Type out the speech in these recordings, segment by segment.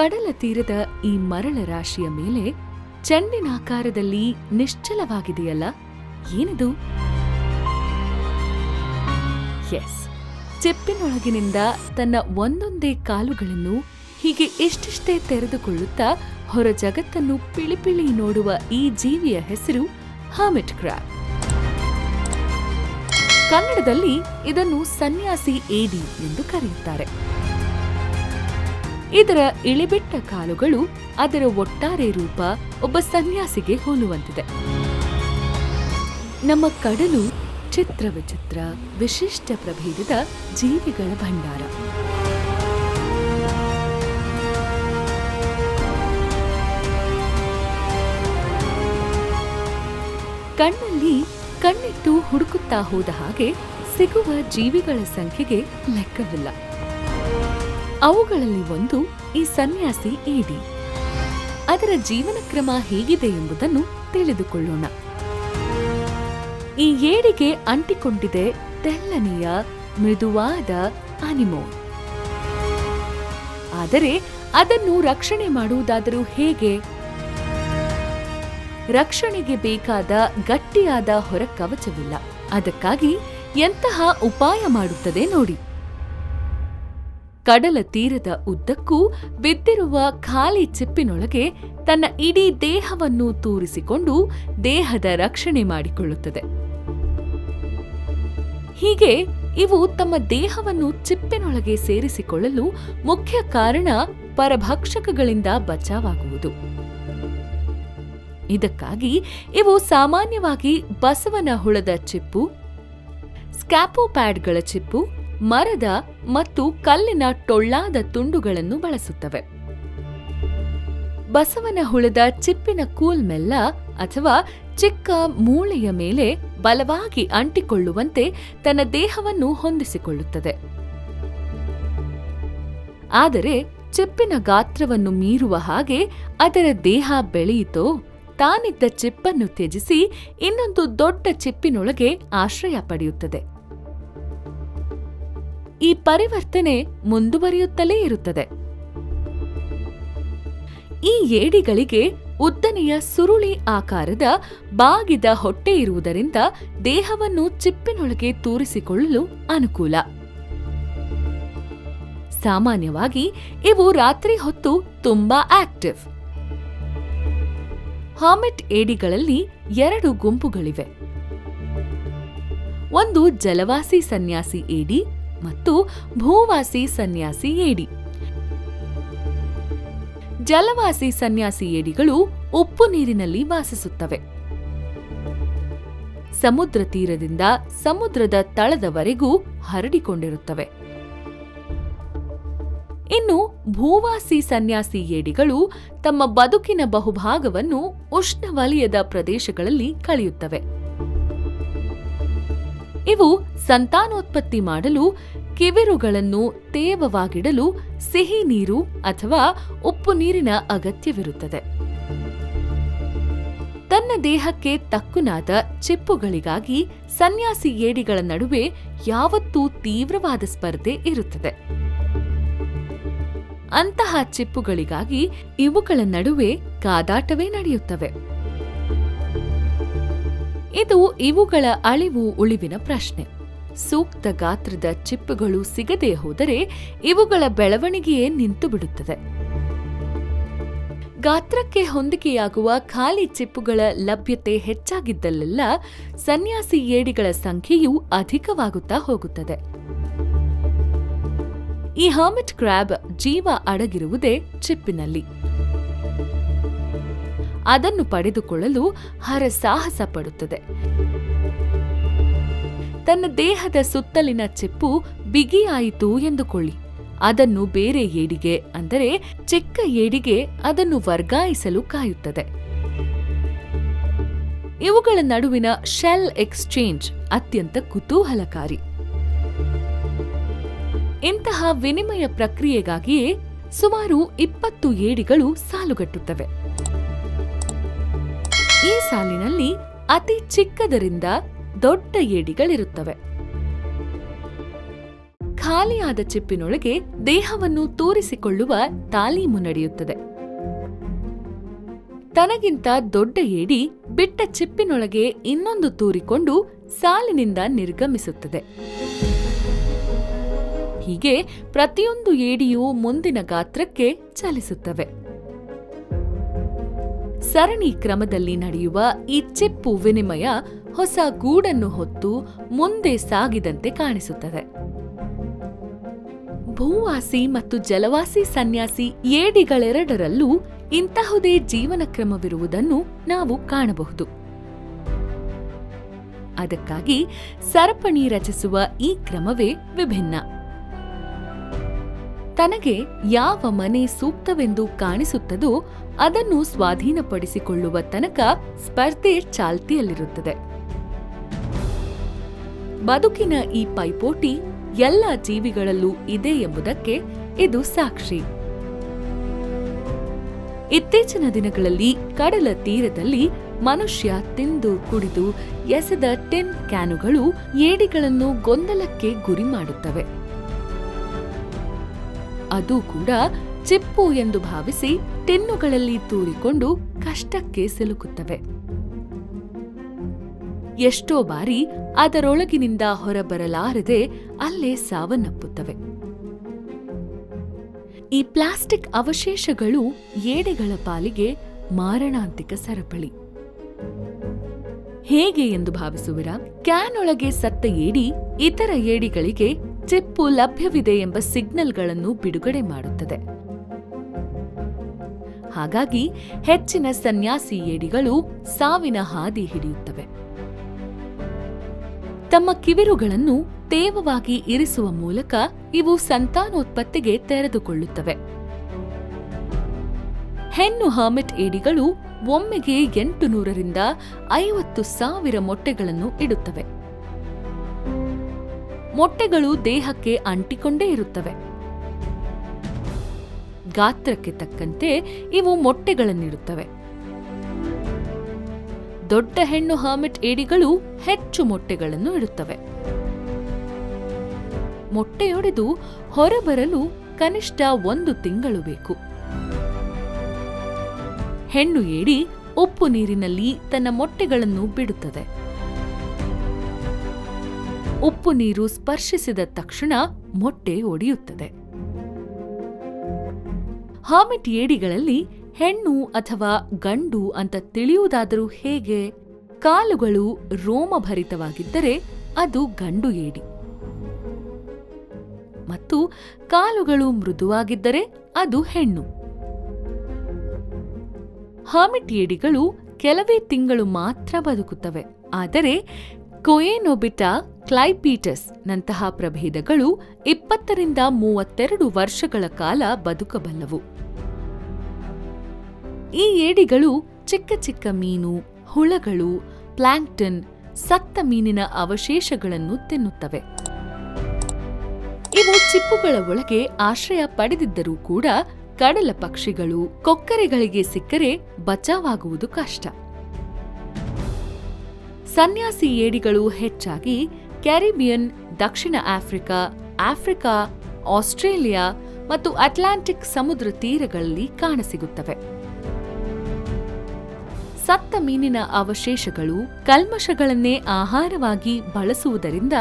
ಕಡಲ ತೀರದ ಈ ಮರಳ ರಾಶಿಯ ಮೇಲೆ ಚೆಂಡಿನಾಕಾರದಲ್ಲಿ ನಿಶ್ಚಲವಾಗಿದೆಯಲ್ಲ? ಏನಿದು? ಎಸ್ ಚೆಪ್ಪಿನೊಳಗಿನಿಂದ ತನ್ನ ಒಂದೊಂದೇ ಕಾಲುಗಳನ್ನು ಹೀಗೆ ಇಷ್ಟಿಷ್ಟೇ ತೆರೆದುಕೊಳ್ಳುತ್ತಾ ಹೊರ ಜಗತ್ತನ್ನು ಪಿಳಿಪಿಳಿ ನೋಡುವ ಈ ಜೀವಿಯ ಹೆಸರು ಹಾಮಿಟ್ ಕ್ರಾಬ್ ಕನ್ನಡದಲ್ಲಿ ಇದನ್ನು ಸನ್ಯಾಸಿ ಏಡಿ ಎಂದು ಕರೆಯುತ್ತಾರೆ. ಇದರ ಇಳಿಬಿಟ್ಟ ಕಾಲುಗಳು ಅದರ ಒಟ್ಟಾರೆ ರೂಪ ಒಬ್ಬ ಸನ್ಯಾಸಿಗೆ ಹೋಲುವಂತಿದೆ. ನಮ್ಮ ಕಡಲು ಚಿತ್ರ ವಿಚಿತ್ರ, ವಿಶಿಷ್ಟ ಪ್ರಭೇದದ ಜೀವಿಗಳ ಭಂಡಾರ. ಕಣ್ಣಲ್ಲಿ ಕಣ್ಣಿಟ್ಟು ಹುಡುಕುತ್ತಾ ಹೋದ ಹಾಗೆ ಸಿಗುವ ಜೀವಿಗಳ ಸಂಖ್ಯೆಗೆ ಲೆಕ್ಕವಿಲ್ಲ. ಅವುಗಳಲ್ಲಿ ಒಂದು ಈ ಸನ್ಯಾಸಿ ಏಡಿ ಅದರ ಜೀವನ ಕ್ರಮ ಹೇಗಿದೆ ಎಂಬುದನ್ನು ತಿಳಿದುಕೊಳ್ಳೋಣ. ಈ ಏಡಿಗೆ ಅಂಟಿಕೊಂಡಿದೆ ತೆಳ್ಳನೆಯ, ಮೃದುವಾದ ಅನಿಮೋ. ಆದರೆ ಅದನ್ನು ರಕ್ಷಣೆ ಮಾಡುವುದಾದರೂ ಹೇಗೆ? ರಕ್ಷಣೆಗೆ ಬೇಕಾದ ಗಟ್ಟಿಯಾದ ಹೊರ ಕವಚವಿಲ್ಲ ಅದಕ್ಕಾಗಿ ಎಂತಹ ಉಪಾಯ ಮಾಡುತ್ತದೆ ನೋಡಿ. ಕಡಲ ತೀರದ ಉದ್ದಕ್ಕೂ ಬಿದ್ದಿರುವ ಖಾಲಿ ಚಿಪ್ಪಿನೊಳಗೆ ತನ್ನ ಇಡೀ ದೇಹವನ್ನು ತೂರಿಸಿಕೊಂಡು ದೇಹದ ರಕ್ಷಣೆ ಮಾಡಿಕೊಳ್ಳುತ್ತದೆ. ಹೀಗೆ ಇವು ತಮ್ಮ ದೇಹವನ್ನು ಚಿಪ್ಪಿನೊಳಗೆ ಸೇರಿಸಿಕೊಳ್ಳಲು ಮುಖ್ಯ ಕಾರಣ ಪರಭಕ್ಷಕಗಳಿಂದ ಬಚಾವಾಗುವುದು. ಇದಕ್ಕಾಗಿ ಇವು ಸಾಮಾನ್ಯವಾಗಿ ಬಸವನ ಹುಳದ ಚಿಪ್ಪು, ಸ್ಕ್ಯಾಪೋಪ್ಯಾಡ್ಗಳ ಚಿಪ್ಪು ಮರದ ಮತ್ತು ಕಲ್ಲಿನ ಟೊಳ್ಳಾದ ತುಂಡುಗಳನ್ನು ಬಳಸುತ್ತವೆ. ಬಸವನ ಹುಳದ ಚಿಪ್ಪಿನ ಕೂಲ್ಮೆಲ್ಲ ಅಥವಾ ಚಿಕ್ಕ ಮೂಳೆಯ ಮೇಲೆ ಬಲವಾಗಿ ಅಂಟಿಕೊಳ್ಳುವಂತೆ ತನ್ನ ದೇಹವನ್ನು ಹೊಂದಿಸಿಕೊಳ್ಳುತ್ತದೆ. ಆದರೆ ಚಿಪ್ಪಿನ ಗಾತ್ರವನ್ನು ಮೀರುವ ಹಾಗೆ ಅದರ ದೇಹ ಬೆಳೆಯಿತೋ ತಾನಿದ್ದ ಚಿಪ್ಪನ್ನು ತ್ಯಜಿಸಿ ಇನ್ನೊಂದು ದೊಡ್ಡ ಚಿಪ್ಪಿನೊಳಗೆ ಆಶ್ರಯ ಪಡೆಯುತ್ತದೆ. ಈ ಪರಿವರ್ತನೆ ಮುಂದುವರಿಯುತ್ತಲೇ ಇರುತ್ತದೆ. ಈ ಏಡಿಗಳಿಗೆ ಉದ್ದನೆಯ ಸುರುಳಿ ಆಕಾರದ ಬಾಗಿದ ಹೊಟ್ಟೆ ಇರುವುದರಿಂದ ದೇಹವನ್ನು ಚಿಪ್ಪಿನೊಳಗೆ ತೂರಿಸಿಕೊಳ್ಳಲು ಅನುಕೂಲ. ಸಾಮಾನ್ಯವಾಗಿ ಇವು ರಾತ್ರಿ ಹೊತ್ತು ತುಂಬಾ ಆಕ್ಟಿವ್. ಹಾಮೆಟ್ ಏಡಿಗಳಲ್ಲಿ ಎರಡು ಗುಂಪುಗಳಿವೆ. ಒಂದು ಜಲವಾಸಿ ಸನ್ಯಾಸಿ ಏಡಿ ಮತ್ತು ಭೂವಾಸಿ ಸನ್ಯಾಸಿ ಏಡಿ. ಜಲವಾಸಿ ಸನ್ಯಾಸಿ ಏಡಿಗಳು ಉಪ್ಪು ನೀರಿನಲ್ಲಿ ವಾಸಿಸುತ್ತವೆ. ಸಮುದ್ರ ತೀರದಿಂದ ಸಮುದ್ರದ ತಳದವರೆಗೂ ಹರಡಿಕೊಂಡಿರುತ್ತವೆ. ಇನ್ನು ಭೂವಾಸಿ ಸನ್ಯಾಸಿ ಏಡಿಗಳು ತಮ್ಮ ಬದುಕಿನ ಬಹುಭಾಗವನ್ನು ಉಷ್ಣವಲಯದ ಪ್ರದೇಶಗಳಲ್ಲಿ ಕಳೆಯುತ್ತವೆ. ಇವು ಸಂತಾನೋತ್ಪತ್ತಿ ಮಾಡಲು ಕಿವಿರುಗಳನ್ನು ತೇವವಾಗಿಡಲು ಸಿಹಿ ನೀರು ಅಥವಾ ಉಪ್ಪು ನೀರಿನ ಅಗತ್ಯವಿರುತ್ತದೆ. ತನ್ನ ದೇಹಕ್ಕೆ ತಕ್ಕುನಾದ ಚಿಪ್ಪುಗಳಿಗಾಗಿ ಸನ್ಯಾಸಿ ಏಡಿಗಳ ನಡುವೆ ಯಾವತ್ತೂ ತೀವ್ರವಾದ ಸ್ಪರ್ಧೆ ಇರುತ್ತದೆ. ಅಂತಹ ಚಿಪ್ಪುಗಳಿಗಾಗಿ ಇವುಗಳ ನಡುವೆ ಕಾದಾಟವೇ ನಡೆಯುತ್ತವೆ. ಇದು ಇವುಗಳ ಅಳಿವು ಉಳಿವಿನ ಪ್ರಶ್ನೆ. ಸೂಕ್ತ ಗಾತ್ರದ ಚಿಪ್ಪುಗಳು ಸಿಗದೆ ಹೋದರೆ ಇವುಗಳ ಬೆಳವಣಿಗೆಯೇ ನಿಂತು ಬಿಡುತ್ತದೆ. ಗಾತ್ರಕ್ಕೆ ಹೊಂದಿಕೆಯಾಗುವ ಖಾಲಿ ಚಿಪ್ಪುಗಳ ಲಭ್ಯತೆ ಹೆಚ್ಚಾಗಿದ್ದಲ್ಲೆಲ್ಲ ಸನ್ಯಾಸಿ ಏಡಿಗಳ ಸಂಖ್ಯೆಯೂ ಅಧಿಕವಾಗುತ್ತಾ ಹೋಗುತ್ತದೆ. ಈ ಹರ್ಮಿಟ್ ಕ್ರ್ಯಾಬ್ ಜೀವ ಅಡಗಿರುವುದೇ ಚಿಪ್ಪಿನಲ್ಲಿ. ಅದನ್ನು ಪಡೆದುಕೊಳ್ಳಲು ಹರಸಾಹಸ ಪಡುತ್ತದೆ. ತನ್ನ ದೇಹದ ಸುತ್ತಲಿನ ಚಿಪ್ಪು ಬಿಗಿಯಾಯಿತು ಎಂದುಕೊಳ್ಳಿ. ಅದನ್ನು ಬೇರೆ ಏಡಿಗೆ, ಅಂದರೆ ಚಿಕ್ಕ ಏಡಿಗೆ ಅದನ್ನು ವರ್ಗಾಯಿಸಲು ಕಾಯುತ್ತದೆ. ಇವುಗಳ ನಡುವಿನ ಶೆಲ್ ಎಕ್ಸ್ಚೇಂಜ್ ಅತ್ಯಂತ ಕುತೂಹಲಕಾರಿ. ಇಂತಹ ವಿನಿಮಯ ಪ್ರಕ್ರಿಯೆಗಾಗಿಯೇ ಸುಮಾರು ಇಪ್ಪತ್ತು ಏಡಿಗಳು ಸಾಲುಗಟ್ಟುತ್ತವೆ. ಈ ಸಾಲಿನಲ್ಲಿ ಅತಿ ಚಿಕ್ಕದರಿಂದ ದೊಡ್ಡ ಏಡಿಗಳಿರುತ್ತವೆ. ಖಾಲಿಯಾದ ಚಿಪ್ಪಿನೊಳಗೆ ದೇಹವನ್ನು ತೂರಿಸಿಕೊಳ್ಳುವ ತಾಲೀಮು ನಡೆಯುತ್ತದೆ. ತನಗಿಂತ ದೊಡ್ಡ ಏಡಿ ಬಿಟ್ಟ ಚಿಪ್ಪಿನೊಳಗೆ ಇನ್ನೊಂದು ತೂರಿಕೊಂಡು ಸಾಲಿನಿಂದ ನಿರ್ಗಮಿಸುತ್ತದೆ. ಹೀಗೆ ಪ್ರತಿಯೊಂದು ಏಡಿಯೂ ಮುಂದಿನ ಗಾತ್ರಕ್ಕೆ ಚಲಿಸುತ್ತವೆ. ಸರಣಿ ಕ್ರಮದಲ್ಲಿ ನಡೆಯುವ ಈ ಚಿಪ್ಪು ವಿನಿಮಯ ಹೊಸ ಗೂಡನ್ನು ಹೊತ್ತು ಮುಂದೆ ಸಾಗಿದಂತೆ ಕಾಣಿಸುತ್ತದೆ. ಭೂವಾಸಿ ಮತ್ತು ಜಲವಾಸಿ ಸನ್ಯಾಸಿ ಏಡಿಗಳೆರಡರಲ್ಲೂ ಇಂತಹುದೇ ಜೀವನ ಕ್ರಮವಿರುವುದನ್ನು ನಾವು ಕಾಣಬಹುದು. ಅದಕ್ಕಾಗಿ ಸರಪಣಿ ರಚಿಸುವ ಈ ಕ್ರಮವೇ ವಿಭಿನ್ನ. ತನಗೆ ಯಾವ ಮನೆ ಸೂಕ್ತವೆಂದು ಕಾಣಿಸುತ್ತದೋ ಅದನ್ನು ಸ್ವಾಧೀನಪಡಿಸಿಕೊಳ್ಳುವ ತನಕ ಸ್ಪರ್ಧೆ ಚಾಲ್ತಿಯಲ್ಲಿರುತ್ತದೆ. ಬದುಕಿನ ಈ ಪೈಪೋಟಿ ಎಲ್ಲ ಜೀವಿಗಳಲ್ಲೂ ಇದೆ ಎಂಬುದಕ್ಕೆ ಇದು ಸಾಕ್ಷಿ. ಇತ್ತೀಚಿನ ದಿನಗಳಲ್ಲಿ ಕಡಲ ತೀರದಲ್ಲಿ ಮನುಷ್ಯ ತಿಂದು ಕುಡಿದು ಎಸೆದ ಟಿನ್ ಕ್ಯಾನುಗಳು ಏಡಿಗಳನ್ನು ಗೊಂದಲಕ್ಕೆ ಗುರಿ ಮಾಡುತ್ತವೆ. ಅದು ಕೂಡ ಚಿಪ್ಪು ಎಂದು ಭಾವಿಸಿ ಟೆನ್ನುಗಳಲ್ಲಿ ತೂರಿಕೊಂಡು ಕಷ್ಟಕ್ಕೆ ಸಿಲುಕುತ್ತವೆ. ಎಷ್ಟೋ ಬಾರಿ ಅದರೊಳಗಿನಿಂದ ಹೊರಬರಲಾರದೆ ಅಲ್ಲೇ ಸಾವನ್ನಪ್ಪುತ್ತವೆ. ಈ ಪ್ಲಾಸ್ಟಿಕ್ ಅವಶೇಷಗಳು ಏಡೆಗಳ ಪಾಲಿಗೆ ಮಾರಣಾಂತಿಕ ಸರಪಳಿ. ಹೇಗೆ ಎಂದು ಭಾವಿಸುವಿರಾ? ಕ್ಯಾನ್ ಒಳಗೆ ಸತ್ತ ಏಡಿ ಇತರ ಏಡಿಗಳಿಗೆ ಚಿಪ್ಪು ಲಭ್ಯವಿದೆ ಎಂಬ ಸಿಗ್ನಲ್ಗಳನ್ನು ಬಿಡುಗಡೆ ಮಾಡುತ್ತದೆ. ಹಾಗಾಗಿ ಹೆಚ್ಚಿನ ಸನ್ಯಾಸಿ ಏಡಿಗಳು ಸಾವಿನ ಹಾದಿ ಹಿಡಿಯುತ್ತವೆ. ತಮ್ಮ ಕಿವಿರುಗಳನ್ನು ತೇವವಾಗಿ ಇರಿಸುವ ಮೂಲಕ ಇವು ಸಂತಾನೋತ್ಪತ್ತಿಗೆ ತೆರೆದುಕೊಳ್ಳುತ್ತವೆ. ಹೆಣ್ಣು ಹರ್ಮಿಟ್ ಏಡಿಗಳು ಒಮ್ಮೆಗೆ ಎಂಟು ನೂರರಿಂದ ಐವತ್ತು ಸಾವಿರ ಮೊಟ್ಟೆಗಳನ್ನು ಇಡುತ್ತವೆ. ಮೊಟ್ಟೆಗಳು ದೇಹಕ್ಕೆ ಅಂಟಿಕೊಂಡೇ ಇರುತ್ತವೆ. ಗಾತ್ರಕ್ಕೆ ತಕ್ಕಂತೆ ಇವು ಮೊಟ್ಟೆಗಳನ್ನಿಡುತ್ತವೆ. ದೊಡ್ಡ ಹೆಣ್ಣು ಹರ್ಮಿಟ್ ಏಡಿಗಳು ಹೆಚ್ಚು ಮೊಟ್ಟೆಗಳನ್ನು ಇಡುತ್ತವೆ. ಮೊಟ್ಟೆಯೊಡೆದು ಹೊರಬರಲು ಕನಿಷ್ಠ ಒಂದು ತಿಂಗಳು ಬೇಕು. ಹೆಣ್ಣು ಏಡಿ ಉಪ್ಪು ನೀರಿನಲ್ಲಿ ತನ್ನ ಮೊಟ್ಟೆಗಳನ್ನು ಬಿಡುತ್ತದೆ. ಉಪ್ಪು ನೀರು ಸ್ಪರ್ಶಿಸಿದ ತಕ್ಷಣ ಮೊಟ್ಟೆ ಒಡೆಯುತ್ತದೆ. ಹಾಮಿಟ್ ಏಡಿಗಳಲ್ಲಿ ಹೆಣ್ಣು ಅಥವಾ ಗಂಡು ಅಂತ ತಿಳಿಯುವುದಾದರೂ ಹೇಗೆ? ಕಾಲುಗಳು ರೋಮಭರಿತವಾಗಿದ್ದರೆ ಅದು ಗಂಡು ಏಡಿ. ಮತ್ತು ಕಾಲುಗಳು ಮೃದುವಾಗಿದ್ದರೆ ಅದು ಹೆಣ್ಣು. ಹಾಮಿಟ್ ಏಡಿಗಳು ಕೆಲವೇ ತಿಂಗಳು ಮಾತ್ರ ಬದುಕುತ್ತವೆ. ಆದರೆ ಕೊಯೆನೊಬಿಟಾ ಕ್ಲೈಪೀಟಸ್ ನಂತಹ ಪ್ರಭೇದಗಳು ಇಪ್ಪತ್ತರಿಂದ ಮೂವತ್ತೆರಡು ವರ್ಷಗಳ ಕಾಲ ಬದುಕಬಲ್ಲವು. ಈ ಏಡಿಗಳು ಚಿಕ್ಕ ಚಿಕ್ಕ ಮೀನು, ಹುಳಗಳು, ಪ್ಲಾಂಕ್ಟನ್, ಸತ್ತ ಮೀನಿನ ಅವಶೇಷಗಳನ್ನು ತಿನ್ನುತ್ತವೆ. ಇವು ಚಿಪ್ಪುಗಳ ಒಳಗೆ ಆಶ್ರಯ ಪಡೆದಿದ್ದರೂ ಕೂಡ ಕಡಲ ಪಕ್ಷಿಗಳು ಕೊಕ್ಕರೆಗಳಿಗೆ ಸಿಕ್ಕರೆ ಬಚಾವಾಗುವುದು ಕಷ್ಟ. ಸನ್ಯಾಸಿ ಏಡಿಗಳು ಹೆಚ್ಚಾಗಿ ಕ್ಯಾರಿಬಿಯನ್, ದಕ್ಷಿಣ ಆಫ್ರಿಕಾ ಆಫ್ರಿಕಾ, ಆಸ್ಟ್ರೇಲಿಯಾ ಮತ್ತು ಅಟ್ಲಾಂಟಿಕ್ ಸಮುದ್ರ ತೀರಗಳಲ್ಲಿ ಕಾಣಸಿಗುತ್ತವೆ. ಸತ್ತ ಮೀನಿನ ಅವಶೇಷಗಳು ಕಲ್ಮಶಗಳನ್ನೇ ಆಹಾರವಾಗಿ ಬಳಸುವುದರಿಂದ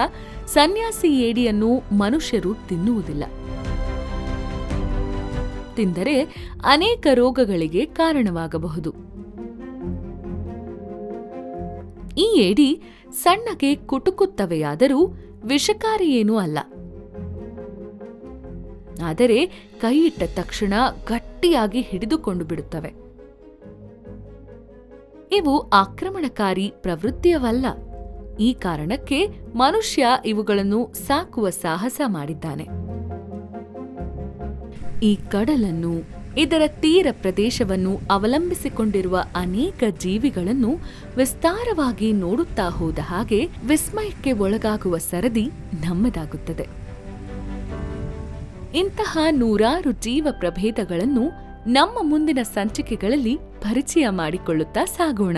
ಸನ್ಯಾಸಿ ಏಡಿಯನ್ನು ಮನುಷ್ಯರು ತಿನ್ನುವುದಿಲ್ಲ. ತಿಂದರೆ ಅನೇಕ ರೋಗಗಳಿಗೆ ಕಾರಣವಾಗಬಹುದು. ಈ ಏಡಿ ಸಣ್ಣಗೆ ಕುಟುಕುತ್ತವೆಯಾದರೂ ವಿಷಕಾರಿಯೇನೂ ಅಲ್ಲ. ಆದರೆ ಕೈಯಿಟ್ಟ ತಕ್ಷಣ ಗಟ್ಟಿಯಾಗಿ ಹಿಡಿದುಕೊಂಡು ಬಿಡುತ್ತವೆ. ಇವು ಆಕ್ರಮಣಕಾರಿ ಪ್ರವೃತ್ತಿಯವಲ್ಲ. ಈ ಕಾರಣಕ್ಕೆ ಮನುಷ್ಯ ಇವುಗಳನ್ನು ಸಾಕುವ ಸಾಹಸ ಮಾಡಿದ್ದಾನೆ. ಈ ಕಡಲನ್ನು ಇದರ ತೀರ ಪ್ರದೇಶವನ್ನು ಅವಲಂಬಿಸಿಕೊಂಡಿರುವ ಅನೇಕ ಜೀವಿಗಳನ್ನು ವಿಸ್ತಾರವಾಗಿ ನೋಡುತ್ತಾ ಹೋದ ಹಾಗೆ ವಿಸ್ಮಯಕ್ಕೆ ಒಳಗಾಗುವ ಸರದಿ ನಮ್ಮದಾಗುತ್ತದೆ. ಇಂತಹ ನೂರಾರು ಜೀವ ಪ್ರಭೇದಗಳನ್ನು ನಮ್ಮ ಮುಂದಿನ ಸಂಚಿಕೆಗಳಲ್ಲಿ ಪರಿಚಯ ಮಾಡಿಕೊಳ್ಳುತ್ತಾ ಸಾಗೋಣ.